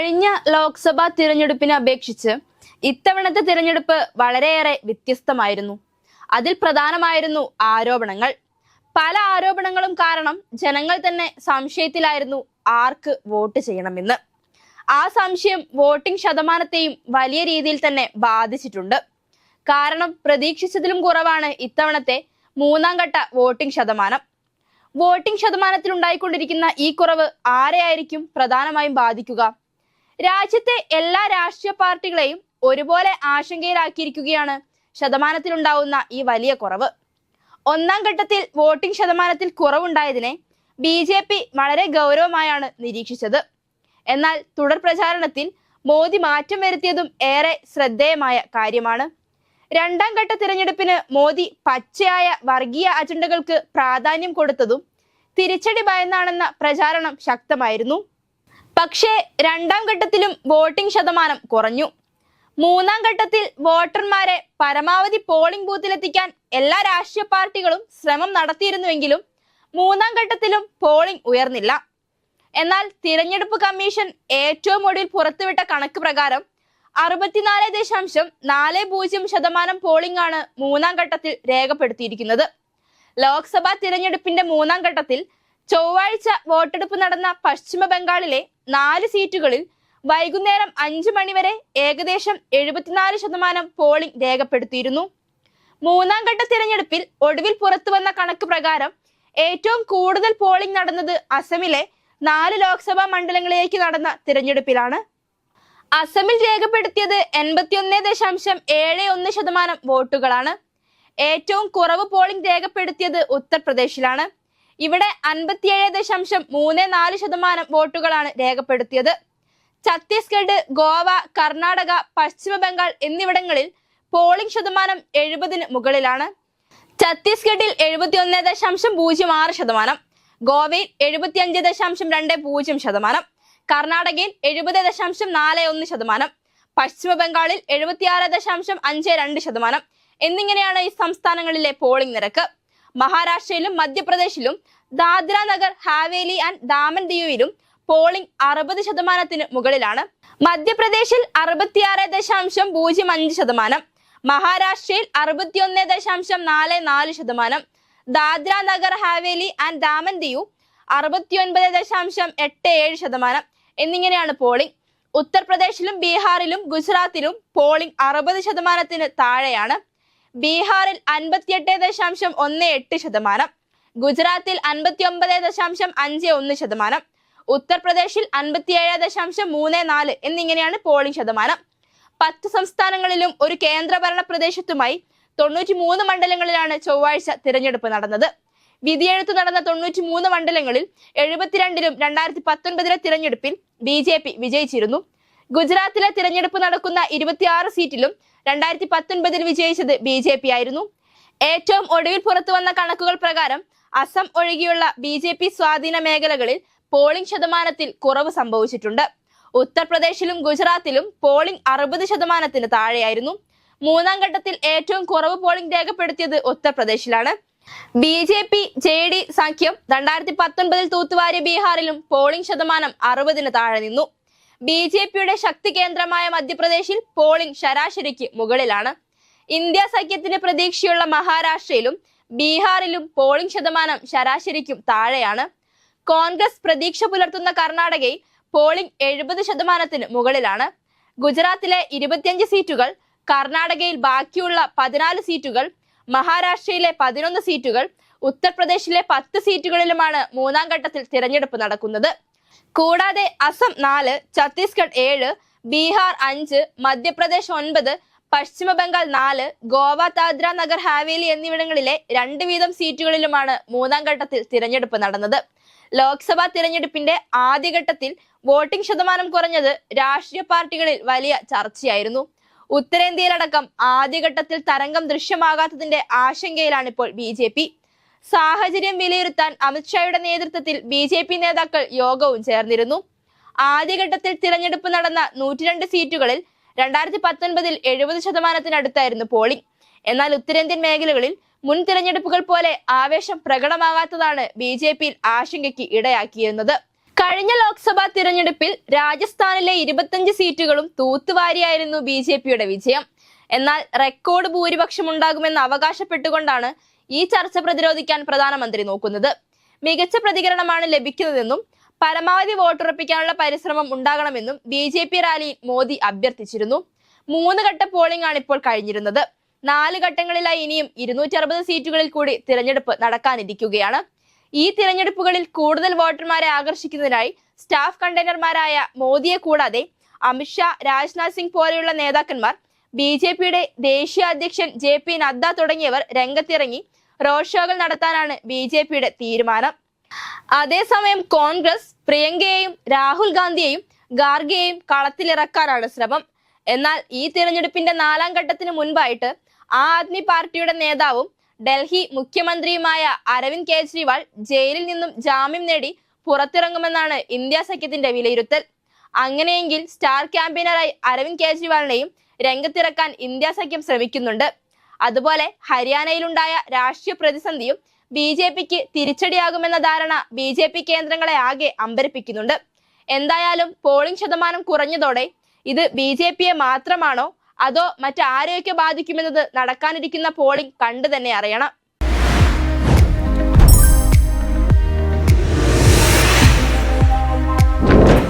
കഴിഞ്ഞ ലോക്സഭാ തിരഞ്ഞെടുപ്പിനെ അപേക്ഷിച്ച് ഇത്തവണത്തെ തിരഞ്ഞെടുപ്പ് വളരെയേറെ വ്യത്യസ്തമായിരുന്നു. അതിൽ പ്രധാനമായിരുന്നു ആരോപണങ്ങൾ. പല ആരോപണങ്ങളും കാരണം ജനങ്ങൾ തന്നെ സംശയത്തിലായിരുന്നു ആർക്ക് വോട്ട് ചെയ്യണമെന്ന്. ആ സംശയം വോട്ടിംഗ് ശതമാനത്തെയും വലിയ രീതിയിൽ തന്നെ ബാധിച്ചിട്ടുണ്ട്. കാരണം പ്രതീക്ഷിച്ചതിലും കുറവാണ് ഇത്തവണത്തെ മൂന്നാം ഘട്ട വോട്ടിംഗ് ശതമാനം. വോട്ടിംഗ് ശതമാനത്തിൽ ഉണ്ടായിക്കൊണ്ടിരിക്കുന്ന ഈ കുറവ് ആരെയായിരിക്കും പ്രധാനമായും ബാധിക്കുക? രാജ്യത്തെ എല്ലാ രാഷ്ട്രീയ പാർട്ടികളെയും ഒരുപോലെ ആശങ്കയിലാക്കിയിരിക്കുകയാണ് ശതമാനത്തിലുണ്ടാവുന്ന ഈ വലിയ കുറവ്. ഒന്നാം ഘട്ടത്തിൽ വോട്ടിംഗ് ശതമാനത്തിൽ കുറവുണ്ടായതിനെ ബി ജെ പി വളരെ ഗൗരവമായാണ് നിരീക്ഷിച്ചത്. എന്നാൽ തുടർ പ്രചാരണത്തിൽ മോദി മാറ്റം വരുത്തിയതും ഏറെ ശ്രദ്ധേയമായ കാര്യമാണ്. രണ്ടാം ഘട്ട തിരഞ്ഞെടുപ്പിന് മോദി പച്ചയായ വർഗീയ അജണ്ടകൾക്ക് പ്രാധാന്യം കൊടുത്തതും തിരിച്ചടി ഭയന്നാണെന്ന പ്രചാരണം ശക്തമായിരുന്നു. പക്ഷേ രണ്ടാം ഘട്ടത്തിലും വോട്ടിംഗ് ശതമാനം കുറഞ്ഞു. മൂന്നാം ഘട്ടത്തിൽ വോട്ടർമാരെ പരമാവധി പോളിംഗ് ബൂത്തിലെത്തിക്കാൻ എല്ലാ രാഷ്ട്രീയ പാർട്ടികളും ശ്രമം നടത്തിയിരുന്നുവെങ്കിലും മൂന്നാം ഘട്ടത്തിലും പോളിംഗ് ഉയർന്നില്ല. എന്നാൽ തിരഞ്ഞെടുപ്പ് കമ്മീഷൻ ഏറ്റവും ഒടുവിൽ പുറത്തുവിട്ട കണക്ക് പ്രകാരം അറുപത്തിനാല് ദശാംശം നാല് പൂജ്യം ശതമാനം പോളിംഗ് ആണ് മൂന്നാം ഘട്ടത്തിൽ രേഖപ്പെടുത്തിയിരിക്കുന്നത്. ലോക്സഭാ തിരഞ്ഞെടുപ്പിന്റെ മൂന്നാം ഘട്ടത്തിൽ ചൊവ്വാഴ്ച വോട്ടെടുപ്പ് നടന്ന പശ്ചിമ ബംഗാളിലെ നാല് സീറ്റുകളിൽ വൈകുന്നേരം അഞ്ചു മണിവരെ ഏകദേശം എഴുപത്തിനാല് ശതമാനം പോളിംഗ് രേഖപ്പെടുത്തിയിരുന്നു. മൂന്നാം ഘട്ട തിരഞ്ഞെടുപ്പിൽ ഒടുവിൽ പുറത്തുവന്ന കണക്ക് പ്രകാരം ഏറ്റവും കൂടുതൽ പോളിംഗ് നടന്നത് അസമിലെ നാല് ലോക്സഭാ മണ്ഡലങ്ങളിലേക്ക് നടന്ന തിരഞ്ഞെടുപ്പിലാണ്. അസമിൽ രേഖപ്പെടുത്തിയത് എൺപത്തിയൊന്ന് ദശാംശം ഏഴ് ഒന്ന് ശതമാനം വോട്ടുകളാണ്. ഏറ്റവും കുറവ് പോളിംഗ് രേഖപ്പെടുത്തിയത് ഉത്തർപ്രദേശിലാണ്. ഇവിടെ അൻപത്തിയേഴ് ദശാംശം മൂന്ന് നാല് ശതമാനം വോട്ടുകളാണ് രേഖപ്പെടുത്തിയത്. ഛത്തീസ്ഗഡ് ഗോവ കർണാടക പശ്ചിമ ബംഗാൾ എന്നിവിടങ്ങളിൽ പോളിംഗ് ശതമാനം എഴുപതിന് മുകളിലാണ്. ഛത്തീസ്ഗഡിൽ എഴുപത്തിയൊന്ന് ദശാംശം പൂജ്യം ആറ് ശതമാനം ഗോവയിൽ എഴുപത്തിയഞ്ച് ദശാംശം രണ്ട് പൂജ്യം ശതമാനം കർണാടകയിൽ എഴുപത് ദശാംശം നാല് ഒന്ന് ശതമാനം പശ്ചിമ ബംഗാളിൽ എഴുപത്തിയാറ് ദശാംശം അഞ്ച് രണ്ട് ശതമാനം. എന്നിങ്ങനെയാണ് ഈ സംസ്ഥാനങ്ങളിലെ പോളിംഗ് നിരക്ക്. മഹാരാഷ്ട്രയിലും മധ്യപ്രദേശിലും ദാദ്ര നഗർ ഹാവേലി ആൻഡ് ദാമൻ ദിയുവിലും പോളിംഗ് അറുപത് ശതമാനത്തിന് മുകളിലാണ്. മധ്യപ്രദേശിൽ അറുപത്തിയാറ് ദശാംശം പൂജ്യം അഞ്ച് ശതമാനം. മഹാരാഷ്ട്രയിൽ അറുപത്തിയൊന്ന് ദശാംശം നാല് നാല് ശതമാനം. ദാദ്ര നഗർ ഹാവേലി ആൻഡ് ദാമൻ ദിയു അറുപത്തിയൊൻപത് ദശാംശം എട്ട് ഏഴ് ശതമാനം. എന്നിങ്ങനെയാണ് പോളിംഗ് ഉത്തർപ്രദേശിലും ബീഹാറിലും ഗുജറാത്തിലും പോളിംഗ് അറുപത് ശതമാനത്തിന് താഴെയാണ്. ബീഹാറിൽ അൻപത്തിയെട്ട് ദശാംശം ഒന്ന് എട്ട് ശതമാനം ഗുജറാത്തിൽ അൻപത്തി ഒമ്പത് ദശാംശം അഞ്ച് ഒന്ന് ശതമാനം ഉത്തർപ്രദേശിൽ അൻപത്തിയേഴ് ദശാംശം മൂന്ന് നാല് എന്നിങ്ങനെയാണ് പോളിംഗ് ശതമാനം. പത്ത് സംസ്ഥാനങ്ങളിലും ഒരു കേന്ദ്രഭരണ പ്രദേശത്തുമായി തൊണ്ണൂറ്റി മൂന്ന് മണ്ഡലങ്ങളിലാണ് ചൊവ്വാഴ്ച തിരഞ്ഞെടുപ്പ് നടന്നത്. വിധിയെഴുത്ത് നടന്ന തൊണ്ണൂറ്റി മൂന്ന് മണ്ഡലങ്ങളിൽ എഴുപത്തിരണ്ടിലും രണ്ടായിരത്തി പത്തൊൻപതിലെ തിരഞ്ഞെടുപ്പിൽ ബി ജെ പി വിജയിച്ചിരുന്നു. ഗുജറാത്തിലെ തിരഞ്ഞെടുപ്പ് നടക്കുന്ന ഇരുപത്തിയാറ് സീറ്റിലും രണ്ടായിരത്തി പത്തൊൻപതിൽ വിജയിച്ചത് ബി ജെ പി ആയിരുന്നു. ഏറ്റവും ഒടുവിൽ പുറത്തു വന്ന കണക്കുകൾ പ്രകാരം അസം ഒഴികെയുള്ള ബി ജെ പി സ്വാധീന മേഖലകളിൽ പോളിംഗ് ശതമാനത്തിൽ കുറവ് സംഭവിച്ചിട്ടുണ്ട്. ഉത്തർപ്രദേശിലും ഗുജറാത്തിലും പോളിംഗ് അറുപത് ശതമാനത്തിന് താഴെയായിരുന്നു. മൂന്നാം ഘട്ടത്തിൽ ഏറ്റവും കുറവ് പോളിംഗ് രേഖപ്പെടുത്തിയത് ഉത്തർപ്രദേശിലാണ്. B J P J D സഖ്യം രണ്ടായിരത്തി പത്തൊൻപതിൽ തൂത്തുവാരിയ ബീഹാറിലും പോളിംഗ് ശതമാനം അറുപതിന് താഴെ നിന്നു. ബി ജെ പിയുടെ ശക്തി കേന്ദ്രമായ മധ്യപ്രദേശിൽ പോളിംഗ് ശരാശരിക്ക് മുകളിലാണ്. ഇന്ത്യ സഖ്യത്തിന് പ്രതീക്ഷയുള്ള മഹാരാഷ്ട്രയിലും ബീഹാറിലും പോളിംഗ് ശതമാനം ശരാശരിക്കും താഴെയാണ്. കോൺഗ്രസ് പ്രതീക്ഷ പുലർത്തുന്ന കർണാടകയിൽ പോളിംഗ് എഴുപത് ശതമാനത്തിന് മുകളിലാണ്. ഗുജറാത്തിലെ ഇരുപത്തിയഞ്ച് സീറ്റുകൾ കർണാടകയിൽ ബാക്കിയുള്ള പതിനാല് സീറ്റുകൾ മഹാരാഷ്ട്രയിലെ പതിനൊന്ന് സീറ്റുകൾ ഉത്തർപ്രദേശിലെ പത്ത് സീറ്റുകളിലുമാണ് മൂന്നാം ഘട്ടത്തിൽ തിരഞ്ഞെടുപ്പ് നടക്കുന്നത്. കൂടാതെ അസം നാല് ഛത്തീസ്ഗഡ് ഏഴ് ബീഹാർ അഞ്ച് മധ്യപ്രദേശ് ഒൻപത് പശ്ചിമ ബംഗാൾ നാല് ഗോവ താദ്ര നഗർ ഹാവേലി എന്നിവിടങ്ങളിലെ രണ്ട് വീതം സീറ്റുകളിലുമാണ് മൂന്നാം ഘട്ടത്തിൽ തിരഞ്ഞെടുപ്പ് നടന്നത്. ലോക്സഭാ തിരഞ്ഞെടുപ്പിന്റെ ആദ്യഘട്ടത്തിൽ വോട്ടിംഗ് ശതമാനം കുറഞ്ഞത് രാഷ്ട്രീയ പാർട്ടികളിൽ വലിയ ചർച്ചയായിരുന്നു. ഉത്തരേന്ത്യയിലടക്കം ആദ്യഘട്ടത്തിൽ തരംഗം ദൃശ്യമാകാത്തതിന്റെ ആശങ്കയിലാണിപ്പോൾ ബി ജെ പി. സാഹചര്യം വിലയിരുത്താൻ അമിത്ഷായുടെ നേതൃത്വത്തിൽ ബി ജെ പി നേതാക്കൾ യോഗവും ചേർന്നിരുന്നു. ആദ്യഘട്ടത്തിൽ തിരഞ്ഞെടുപ്പ് നടന്ന നൂറ്റിരണ്ട് സീറ്റുകളിൽ രണ്ടായിരത്തി പത്തൊൻപതിൽ എഴുപത് ശതമാനത്തിനടുത്തായിരുന്നു പോളിംഗ്. എന്നാൽ ഉത്തരേന്ത്യൻ മേഖലകളിൽ മുൻ തിരഞ്ഞെടുപ്പുകൾ പോലെ ആവേശം പ്രകടമാകാത്തതാണ് ബി ജെ പിയിൽ ആശങ്കയ്ക്ക് ഇടയാക്കിയിരുന്നത്. കഴിഞ്ഞ ലോക്സഭാ തിരഞ്ഞെടുപ്പിൽ രാജസ്ഥാനിലെ ഇരുപത്തഞ്ച് സീറ്റുകളും തൂത്തുവാരിയായിരുന്നു ബി ജെ പിയുടെ വിജയം. എന്നാൽ റെക്കോർഡ് ഭൂരിപക്ഷം ഉണ്ടാകുമെന്ന് അവകാശപ്പെട്ടുകൊണ്ടാണ് ഈ ചർച്ച പ്രതിരോധിക്കാൻ പ്രധാനമന്ത്രി നോക്കുന്നത്. മികച്ച പ്രതികരണമാണ് ലഭിക്കുന്നതെന്നും പരമാവധി വോട്ടുറപ്പിക്കാനുള്ള പരിശ്രമം ഉണ്ടാകണമെന്നും ബി ജെ പി റാലിയിൽ മോദി അഭ്യർത്ഥിച്ചിരുന്നു. മൂന്ന് ഘട്ട പോളിംഗ് ആണ് ഇപ്പോൾ കഴിഞ്ഞിരുന്നത്. നാല് ഘട്ടങ്ങളിലായി ഇനിയും ഇരുന്നൂറ്റി അറുപത് സീറ്റുകളിൽ കൂടി തിരഞ്ഞെടുപ്പ് നടക്കാനിരിക്കുകയാണ്. ഈ തിരഞ്ഞെടുപ്പുകളിൽ കൂടുതൽ വോട്ടർമാരെ ആകർഷിക്കുന്നതിനായി സ്റ്റാഫ് കണ്ടെയ്നർമാരായ മോദിയെ കൂടാതെ അമിത്ഷാ രാജ്നാഥ് സിംഗ് പോലെയുള്ള നേതാക്കന്മാർ ബി ജെ പിയുടെ ദേശീയ അധ്യക്ഷൻ ജെ പി നദ്ദ തുടങ്ങിയവർ രംഗത്തിറങ്ങി റോഡ് ഷോകൾ നടത്താനാണ് ബി ജെ പിയുടെ തീരുമാനം. അതേസമയം കോൺഗ്രസ് പ്രിയങ്കയെയും രാഹുൽ ഗാന്ധിയെയും ഗാർഗയെയും കളത്തിലിറക്കാനാണ് ശ്രമം. എന്നാൽ ഈ തിരഞ്ഞെടുപ്പിന്റെ നാലാം ഘട്ടത്തിന് മുൻപായിട്ട് ആം ആദ്മി പാർട്ടിയുടെ നേതാവും ഡൽഹി മുഖ്യമന്ത്രിയുമായ അരവിന്ദ് കെജ്രിവാൾ ജയിലിൽ നിന്നും ജാമ്യം നേടി പുറത്തിറങ്ങുമെന്നാണ് ഇന്ത്യ സഖ്യത്തിന്റെ വിലയിരുത്തൽ. അങ്ങനെയെങ്കിൽ സ്റ്റാർ ക്യാമ്പയിനറായി അരവിന്ദ് കെജ്രിവാളിനെയും രംഗത്തിറക്കാൻ ഇന്ത്യ സഖ്യം ശ്രമിക്കുന്നുണ്ട്. അതുപോലെ ഹരിയാനയിലുണ്ടായ രാഷ്ട്രീയ പ്രതിസന്ധിയും ബി ജെ പിക്ക് തിരിച്ചടിയാകുമെന്ന ധാരണ ബി ജെ പി കേന്ദ്രങ്ങളെ ആകെ അമ്പരപ്പിക്കുന്നുണ്ട്. എന്തായാലും പോളിംഗ് ശതമാനം കുറഞ്ഞതോടെ ഇത് ബി ജെ പിയെ മാത്രമാണോ അതോ മറ്റാരെയൊക്കെ ബാധിക്കുമെന്നത് നടക്കാനിരിക്കുന്ന പോളിംഗ് കണ്ടു തന്നെ അറിയണം.